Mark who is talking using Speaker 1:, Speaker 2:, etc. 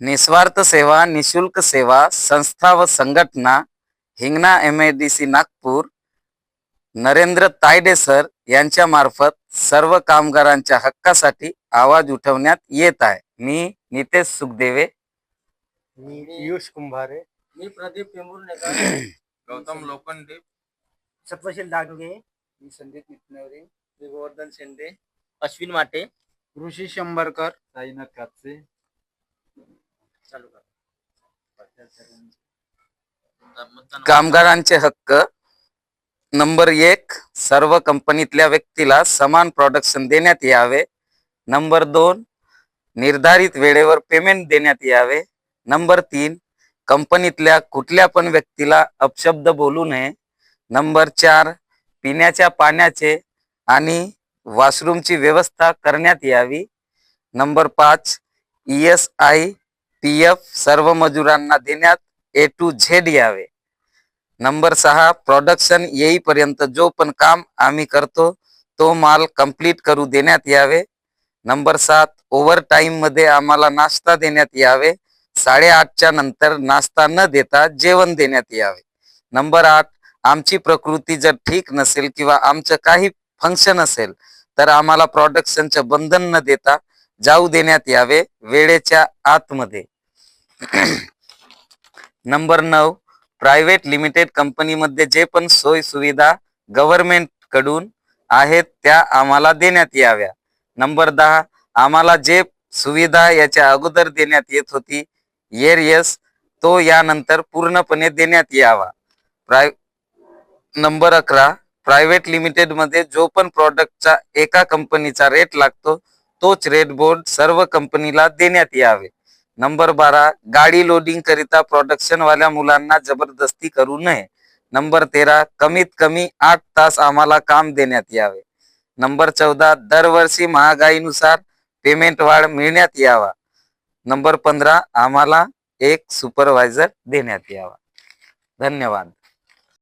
Speaker 1: निस्वार्थ सेवा निशुल्क सेवा संस्था व संघटना Hingna M A D C Nagpur Narendra Tayade sir यांच्या मार्फत सर्व कामगारांच्या हक्कासाठी आवाज उठवण्यात येत आहे. मी नितेश सुखदेवे.
Speaker 2: मी पियुष कुंभारे.
Speaker 3: मी प्रदीप पिंबुर्णेकर
Speaker 4: गौतम लोखंडे.
Speaker 2: सत्वशील डांगे
Speaker 3: मी संदीप मितनवरे मी गोवर्धन शेंडे.
Speaker 5: अश्विन माटे.
Speaker 2: ऋषी शंभरकर.
Speaker 4: साईनाथ कापसे.
Speaker 3: चालू कर
Speaker 1: कामगारांचे हक्क. नंबर एक सर्व कंपनीतल्या व्यक्तीला समान प्रोडक्शन देण्यात यावे. नंबर दोन निर्धारित वेळेवर पेमेंट देण्यात यावे. नंबर तीन कंपनीतल्या कुठल्या पण व्यक्तीला अपशब्द बोलू नये. नंबर चार पिण्याच्या पाण्याचे आणि वॉशरूमची व्यवस्था करण्यात यावी. नंबर पाच E S I P F सर्व मजुरांना देण्यात ए टू झेड यावे. नंबर सहा प्रोडक्शन येईपर्यंत जो पण काम आम्ही करतो तो माल कंप्लीट करू देण्यात यावे. नंबर सात ओव्हर टाइममध्ये आम्हाला नाश्ता देण्यात यावे. साडेआठच्या नंतर नाश्ता न देता जेवण देण्यात यावे. नंबर आठ आमची प्रकृती जर ठीक नसेल किंवा आमचं काही फंक्शन असेल तर आम्हाला प्रोडक्शनचं बंधन न देता जाऊ देण्यात यावे वेळेच्या आतमध्ये. नंबर नऊ प्रायव्हेट लिमिटेड कंपनीमध्ये जे पण सोयी सुविधा गव्हर्नमेंटकडून आहेत त्या आम्हाला देण्यात याव्या. नंबर दहा आम्हाला जे सुविधा याच्या अगोदर देण्यात येत होती एरियस तो यानंतर पूर्णपणे देण्यात यावा. प्राय नंबर अकरा प्रायव्हेट लिमिटेडमध्ये जो पण प्रॉडक्टचा एका कंपनीचा रेट लागतो तोच रेट बोर्ड सर्व कंपनीला देण्यात यावे. नंबर बारा गाडी लोडिंग करिता प्रोडक्शन वाल्या मुलांना जबरदस्ती करू नये. नंबर तेरा कमीत कमी आठ तास आम्हाला काम देण्यात यावे. नंबर चौदा दरवर्षी महागाईनुसार पेमेंट वाढ मिळण्यात यावा. नंबर पंधरा आम्हाला एक सुपरवायझर देण्यात यावा. धन्यवाद.